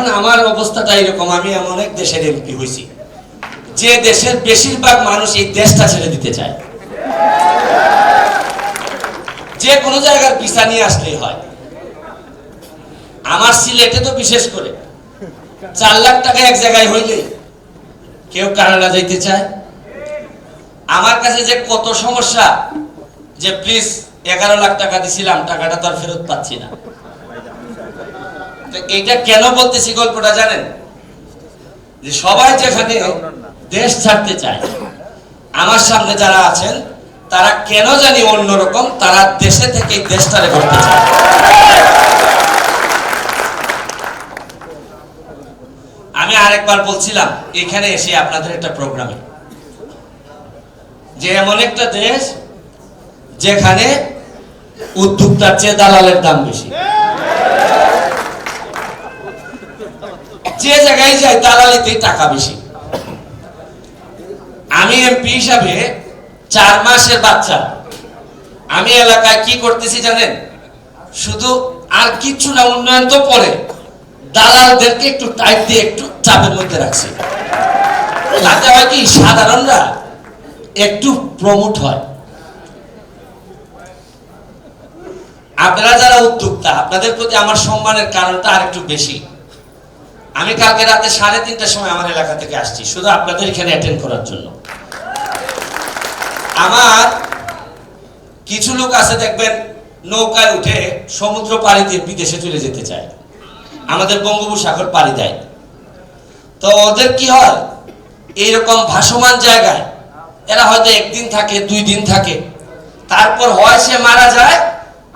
এখন আমার অবস্থাটা এরকম, আমি এমন এক দেশের এমপি হয়েছি। যে দেশের বেশিরভাগ মানুষ এই দেশটা ছেড়ে দিতে চায়। যে কোনো জায়গার ভিসা নিয়ে আসলেই হয়। আমার সিলেটে তো বিশেষ করে। চার লাখ টাকা এক জায়গায় হইলে কেউ কানাডা যাইতে চায়। আমার কাছে যে কত সমস্যা, যে প্লিজ এগারো লাখ টাকা দিছিলাম, টাকাটা তো আর ফেরত পাচ্ছি না। তো এইটা কেন বলতেছি গল্পটা জানেন? যে সবাই যেখানে দেশ ছাড়তে চায়, আমার সামনে যারা আছেন, তারা কেন জানি অন্যরকম, তারা দেশে থেকে দেশটারে করতে চায়। আমি আরেকবার বলছিলাম, এখানে এসে আপনাদের একটা প্রোগ্রামে। যে এমন একটা দেশ যেখানে উদ্যোক্তার চেয়ে দালালের দাম বেশি। যে জায়গায় যায় দালালিতেই টাকা বেশি। আমি এমপি হিসাবে চার মাসের বাচ্চা। আমি এলাকায় কি করতেছি জানেন? শুধু আর কিছু না, উন্নয়ন তো পরে। দালালদেরকে একটু টাইট দিয়ে একটু চাপের মধ্যে রাখছি। তাতে হয় কি, সাধারণরা একটু প্রমোট হয়। আপনারা যারা উদ্যোক্তা, আপনাদের প্রতি আমার সম্মানের কারণটা আর একটু বেশি। আমি কালকে রাতে সাড়ে তিনটার সময় আমার এলাকা থেকে আসছি, শুধু আপনাদের এখানে অ্যাটেন্ড করার জন্য। আমার কিছু লোক আছে, দেখবেন, নৌকায় উঠে সমুদ্র পাড়ি দিয়ে বিদেশে চলে যেতে চায়। আমাদের বঙ্গোপসাগর পাড়ি দেয়। তো ওদের কি হয়? এইরকম ভাসমান জায়গায় এরা হয়তো একদিন থাকে, দুই দিন থাকে। তারপর হয় সে মারা যায়,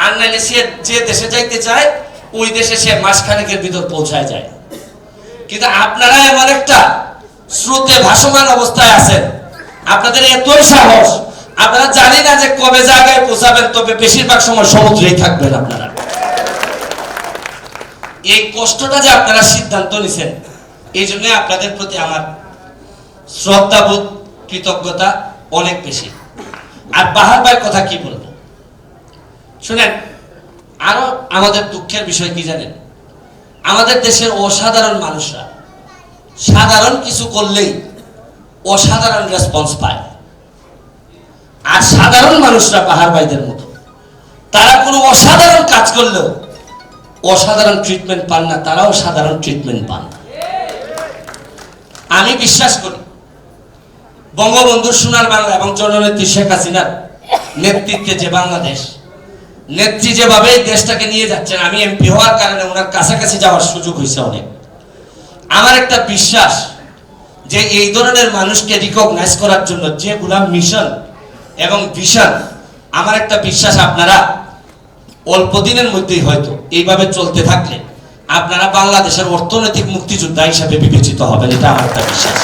আর নাহলে সে যে দেশে যাইতে চায়, ওই দেশে সে মাসখানেকের ভিতর পৌঁছায় যায়। কিন্তু আপনারা এমন একটা স্রোতে ভাসমান অবস্থায় আছেন। আপনাদের এতই সাহস, আপনারা জানি না যে কবে জায়গায় পৌঁছাবেন, তবে বেশিরভাগ সময় সমুদ্রেই থাকবেন আপনারা। এই কষ্টটা যে আপনারা সিদ্ধান্ত নিছেন, এই জন্য আপনাদের প্রতি আমার শ্রদ্ধাবোধ, কৃতজ্ঞতা অনেক বেশি। আর বাহার ভাইয়ের কথা কি বলব? শুনেন, আরও আমাদের দুঃখের বিষয় কি জানেন? আমাদের দেশের অসাধারণ মানুষরা। সাধারণ কিছু করলেই অসাধারণ রেসপন্স পায়। আর সাধারণ মানুষরা পাহাড় ভাইদের মতো। তারা কোনো অসাধারণ কাজ করলেও অসাধারণ ট্রিটমেন্ট পান না, তারাও সাধারণ ট্রিটমেন্ট পান না। আমি বিশ্বাস করি বঙ্গবন্ধু সোনার বাংলা এবং জননেত্রী শেখ হাসিনার নেতৃত্বে যে বাংলাদেশ নেত্রী যেভাবে দেশটাকে নিয়ে যাচ্ছেন, আমি এমপি হওয়ার কারণে ওনার কাছাকাছি যাওয়ার সুযোগ হয়েছে অনেক। আমার একটা বিশ্বাস যে এই ধরনের মানুষকে রিকগনাইজ করার জন্য যেগুলা মিশন এবং ভিশন আমার একটা বিশ্বাস আপনারা অল্প দিনের মধ্যেই হয়তো এইভাবে চলতে থাকলে আপনারা বাংলাদেশের অর্থনৈতিক মুক্তিযোদ্ধা হিসাবে বিবেচিত হবেন, এটা আমার একটা বিশ্বাস।